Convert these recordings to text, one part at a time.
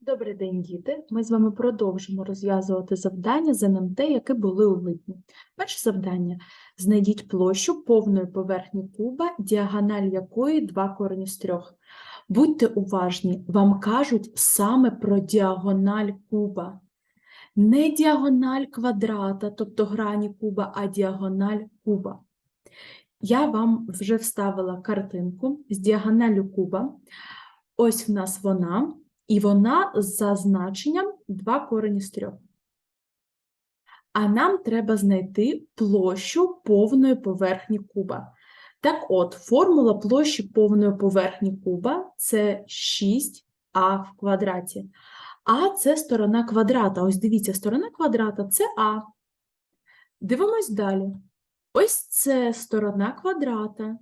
Добрий день, діти! Ми з вами продовжимо розв'язувати завдання з НМТ, які були у липні. Перше завдання. Знайдіть площу повної поверхні куба, діагональ якої 2 корені з 3. Будьте уважні, вам кажуть саме про діагональ куба. Не діагональ квадрата, тобто грані куба, а діагональ куба. Я вам вже вставила картинку з діагоналю куба. Ось в нас вона. І вона за значенням 2 корені з 3. А нам треба знайти площу повної поверхні куба. Так от, формула площі повної поверхні куба це 6а в квадраті. А це сторона квадрата. Ось дивіться, сторона квадрата це А. Дивимось далі. Ось це сторона квадрата.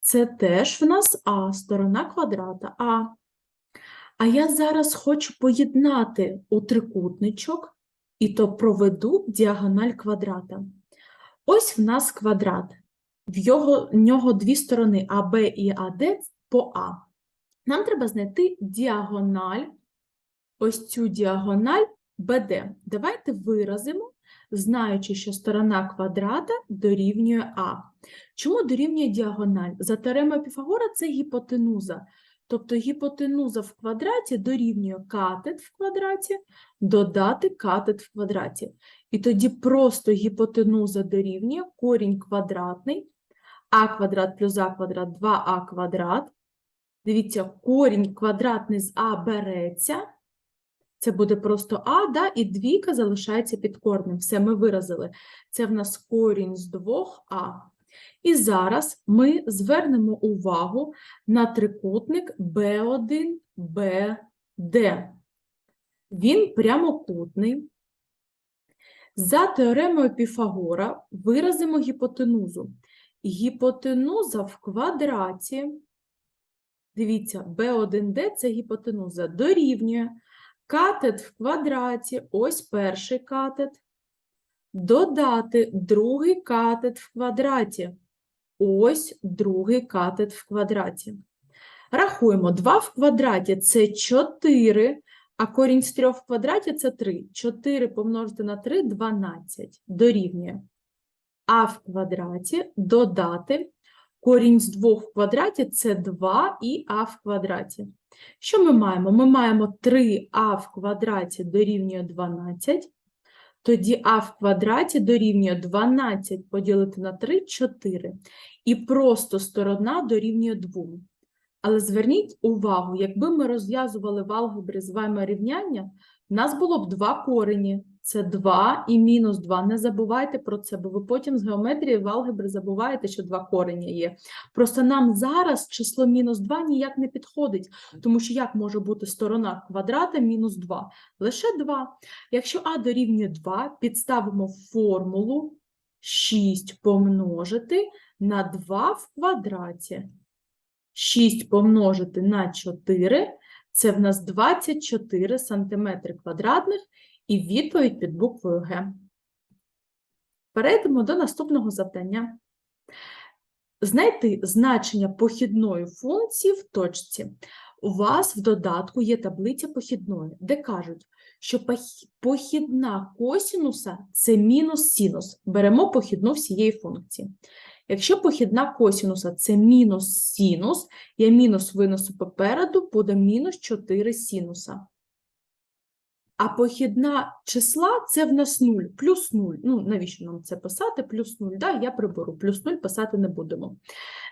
Це теж в нас А, сторона квадрата А. А я зараз хочу поєднати у трикутничок, і то проведу діагональ квадрата. Ось в нас квадрат. В його, в нього дві сторони АБ і АД по А. Нам треба знайти діагональ, ось цю діагональ БД. Давайте виразимо, знаючи, що сторона квадрата дорівнює А. Чому дорівнює діагональ? За теоремою Піфагора це гіпотенуза. Тобто гіпотенуза в квадраті дорівнює катет в квадраті додати катет в квадраті. І тоді просто гіпотенуза дорівнює корінь квадратний, а квадрат плюс а квадрат 2а квадрат. Дивіться, корінь квадратний з а береться. Це буде просто а, да, і двійка залишається під корнем. Все, ми виразили. Це в нас корінь з 2а. І зараз ми звернемо увагу на трикутник B1, BD. Він прямокутний. За теоремою Піфагора виразимо гіпотенузу. Гіпотенуза в квадраті, дивіться, B1D – це гіпотенуза, дорівнює катет в квадраті, ось перший катет, додати другий катет в квадраті. Ось другий катет в квадраті. Рахуємо, 2 в квадраті – це 4, а корінь з 3 в квадраті – це 3. 4 помножити на 3 – 12. Дорівнює. А в квадраті додати корінь з 2 в квадраті – це 2 і а в квадраті. Що ми маємо? Ми маємо 3а в квадраті дорівнює 12. Тоді а в квадраті дорівнює 12 поділити на 3 – 4. І просто сторона дорівнює 2. Але зверніть увагу, якби ми розв'язували в алгебрі з вами рівняння, в нас було б два корені. Це 2 і мінус 2. Не забувайте про це, бо ви потім з геометрії в алгебрі забуваєте, що два корення є. Просто нам зараз число мінус 2 ніяк не підходить, тому що як може бути сторона квадрата мінус 2? Лише 2. Якщо а дорівнює 2, підставимо формулу 6 помножити на 2 в квадраті. 6 помножити на 4 – це в нас 24 сантиметри квадратних і відповідь під буквою Г. Перейдемо до наступного завдання. Знайти значення похідної функції в точці. У вас в додатку є таблиця похідної, де кажуть, що похідна косінуса – це мінус синус. Беремо похідну всієї функції. Якщо похідна косінуса – це мінус синус, я мінус винесу попереду, буде мінус 4 синуса. А похідна числа – це в нас 0, плюс 0. Ну, навіщо нам це писати? Плюс 0, да, я приберу. Плюс 0 писати не будемо.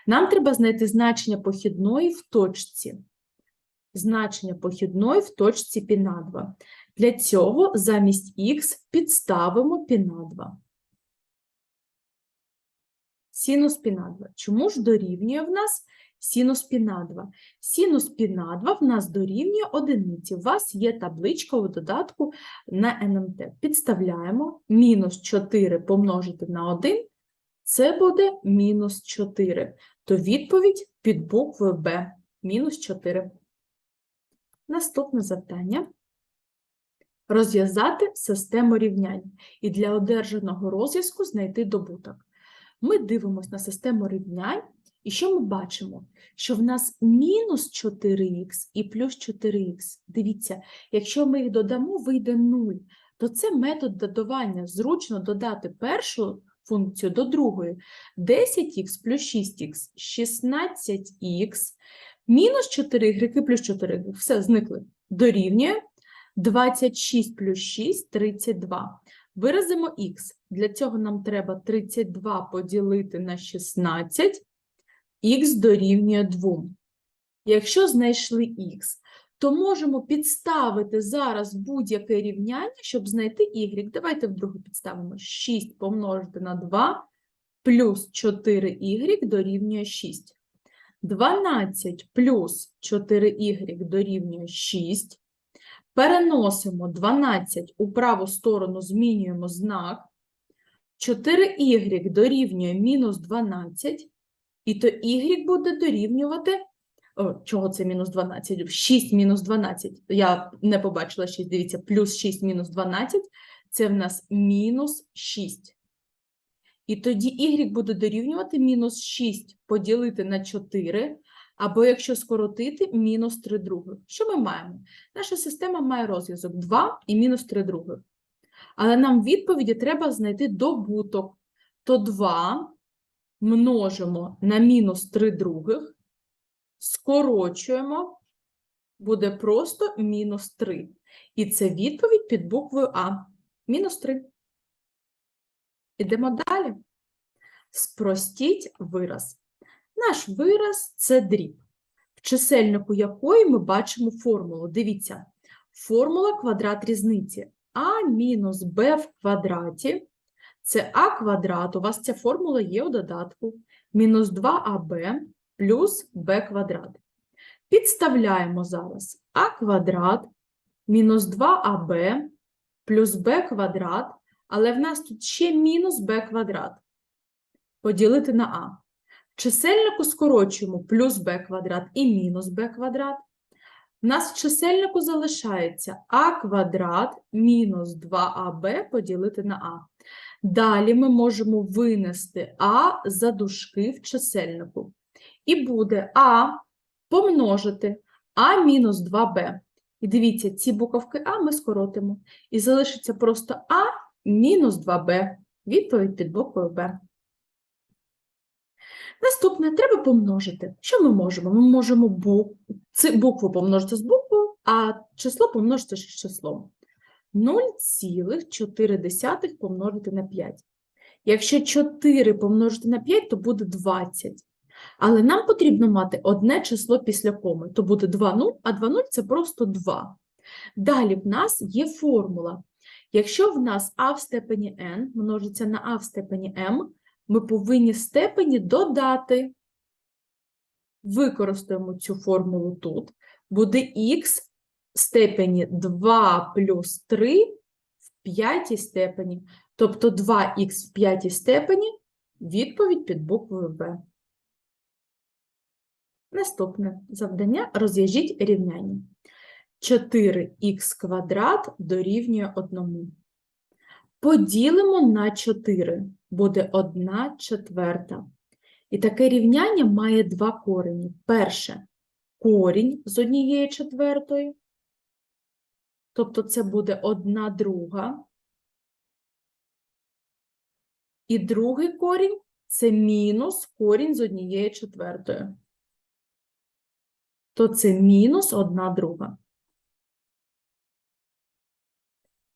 Нам треба знайти значення похідної в точці. Значення похідної в точці π на 2. Для цього замість х підставимо π на 2. Синус π на 2. Чому ж дорівнює в нас синус π на 2? Синус π на 2 в нас дорівнює одиниці. У вас є табличка у додатку на НМТ. Підставляємо мінус 4 помножити на 1, це буде мінус 4. То відповідь під буквою Б – мінус 4. Наступне завдання. Розв'язати систему рівнянь і для одержаного розв'язку знайти добуток. Ми дивимося на систему рівнянь І що ми бачимо? Що в нас мінус 4х і плюс 4х. Дивіться, якщо ми їх додамо, вийде 0, то це метод додавання. Зручно додати першу функцію до другої. 10х плюс 6х, 16х, мінус 4y плюс 4y. Все, зникли. Дорівнює 26 плюс 6 – 32. Виразимо х. Для цього нам треба 32 поділити на 16, х дорівнює 2. Якщо знайшли х, то можемо підставити зараз будь-яке рівняння, щоб знайти y. Давайте вдруге підставимо 6 помножити на 2 плюс 4y дорівнює 6. 12 плюс 4y дорівнює 6. Переносимо 12 у праву сторону, змінюємо знак. 4y дорівнює мінус 12, і то y буде дорівнювати. О, чого це мінус 12? 6 мінус 12. Я не побачила 6, дивіться, плюс 6 мінус 12 це в нас мінус 6. І тоді y буде дорівнювати мінус 6 поділити на 4, або якщо скоротити, мінус 3 других. Що ми маємо? Наша система має розв'язок 2 і мінус 3 других. Але нам відповіді треба знайти добуток. То 2 множимо на мінус 3 других, скорочуємо, буде просто мінус 3. І це відповідь під буквою А. Мінус 3. Ідемо далі. Спростіть вираз. Наш вираз це дріб, в чисельнику якої ми бачимо формулу. Дивіться, формула квадрат різниці. А мінус Б в квадраті це А квадрат. У вас ця формула є у додатку. Мінус 2АБ плюс Б квадрат. Підставляємо зараз А квадрат мінус 2АБ плюс Б квадрат, але в нас тут ще мінус Б квадрат. Поділити на А. В чисельнику скорочуємо плюс b квадрат і мінус b квадрат. У нас в чисельнику залишається а квадрат мінус 2аб поділити на а. Далі ми можемо винести а за дужки в чисельнику. І буде а помножити а мінус 2b. І дивіться, ці буковки а ми скоротимо. І залишиться просто а мінус 2b. Відповідь під буквою Б. Наступне треба помножити. Що ми можемо? Ми можемо букву помножити з буквою, а число помножити з числом. 0,4 помножити на 5. Якщо 4 помножити на 5, то буде 20. Але нам потрібно мати одне число після коми, то буде 2 0, а 2 0 – це просто 2. Далі в нас є формула. Якщо в нас а в степені n множиться на а в степені m, ми повинні степені додати. Використаємо цю формулу тут. Буде х степені 2 плюс 3 в п'ятій степені. Тобто 2х в п'ятій степені – відповідь під буквою Б. Наступне завдання – розв'яжіть рівняння. 4х квадрат дорівнює 1. Поділимо на 4, буде 1 четверта. І таке рівняння має два корені. Перше – корінь з однієї четвертої, тобто це буде 1 друга. І другий корінь – це мінус корінь з однієї четвертої. То це мінус 1 друга.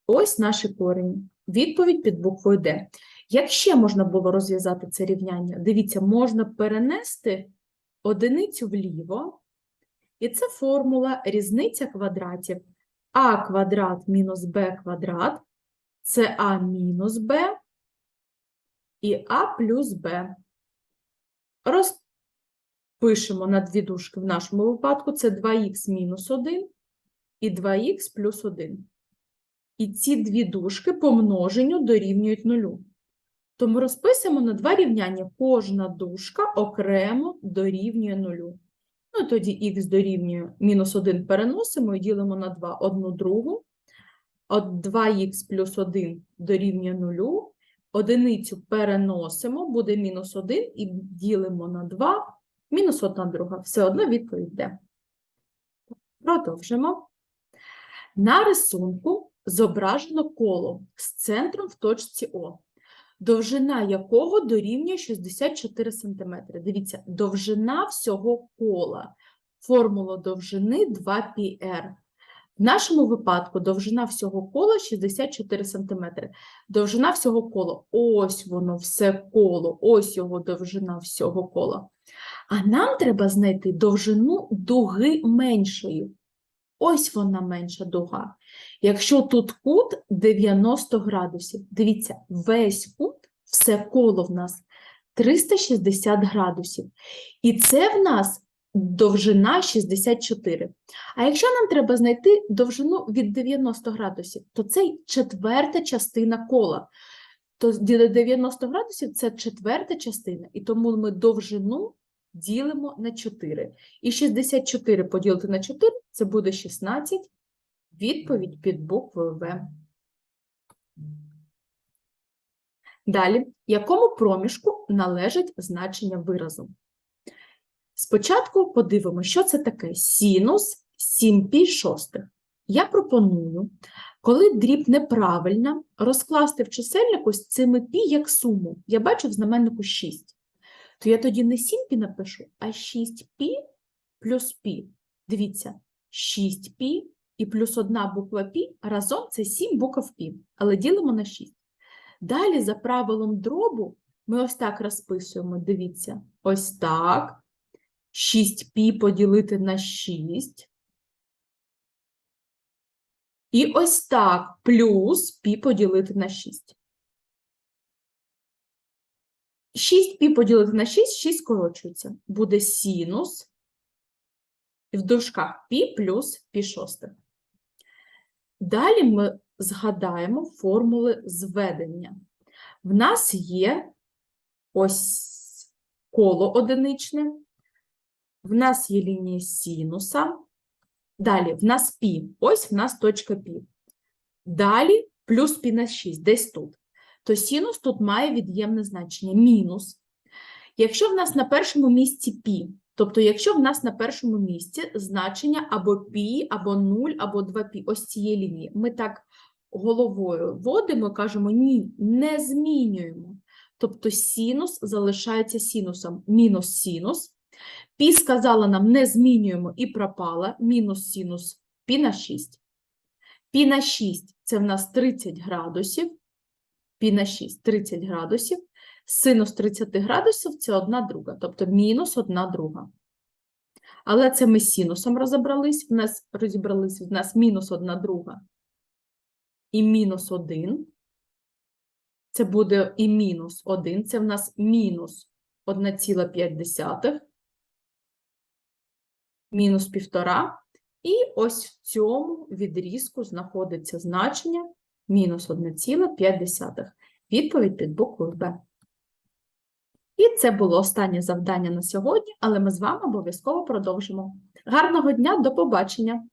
Ось наші корені. Відповідь під буквою Д. Як ще можна було розв'язати це рівняння? Дивіться, можна перенести одиницю вліво, і це формула різниця квадратів. А квадрат мінус Б квадрат – це А мінус Б і А плюс Б. Розпишемо на дві дужки в нашому випадку. Це 2х мінус 1 і 2х плюс 1. І ці дві дужки по множенню дорівнюють нулю. Тому розписуємо на два рівняння. Кожна дужка окремо дорівнює нулю. Ну, тоді х дорівнює мінус 1 переносимо і ділимо на 2 одну другу. От 2х плюс 1 дорівнює нулю. Одиницю переносимо, буде мінус 1 і ділимо на 2 Мінус 1 друга. Все одно відповідь Д. Продовжимо. На рисунку зображено коло з центром в точці О, довжина якого дорівнює 64 см. Дивіться, довжина всього кола. Формула довжини 2πr. В нашому випадку довжина всього кола 64 см. Довжина всього кола. Ось воно все коло, ось його довжина всього кола. А нам треба знайти довжину дуги меншої. Ось вона менша дуга. Якщо тут кут 90 градусів, дивіться, весь кут, все коло в нас 360 градусів. І це в нас довжина 64. А якщо нам треба знайти довжину від 90 градусів, то це четверта частина кола. То 90 градусів це четверта частина, і тому ми довжину ділимо на 4. І 64 поділити на 4 – це буде 16. Відповідь під буквою В. Далі, якому проміжку належить значення виразу? Спочатку подивимося, що це таке синус 7 π шостих. Я пропоную, коли дріб неправильна, розкласти в чисельнику з цими пі як суму. Я бачу в знаменнику 6. То я тоді не 7 пі напишу, а 6 пі плюс пі. Дивіться, 6 пі і плюс одна буква пі разом це 7 букв пі, але ділимо на 6. Далі, за правилом дробу, ми ось так розписуємо, дивіться, ось так. 6π поділити на 6. І ось так, плюс π поділити на 6. 6π поділити на 6, 6 скорочується. Буде синус в дужках π плюс π шостих. Далі ми згадаємо формули зведення. В нас є ось коло одиничне, в нас є лінія синуса, далі в нас пі, ось в нас точка пі. Далі плюс пі на 6, десь тут. То синус тут має від'ємне значення мінус. Якщо в нас на першому місці пі, тобто, якщо в нас на першому місці значення або пі, або 0, або 2 пі, ось цієї лінії, ми так головою вводимо кажемо ні, не змінюємо. Тобто синус залишається синусом, мінус синус. Пі сказала нам не змінюємо і пропала, мінус синус пі на 6. Пі на 6 це в нас 30 градусів, пі на 6 30 градусів, синус 30 градусів це 1 друга, тобто мінус 1 друга. Але це ми з синусом розібрались, в нас розібрались, в нас мінус 1 друга і мінус 1. Це буде і мінус 1, це в нас мінус 1,5 мінус півтора. І ось в цьому відрізку знаходиться значення мінус 1,5. Відповідь під буквою Б. І це було останнє завдання на сьогодні, але ми з вами обов'язково продовжимо. Гарного дня, до побачення!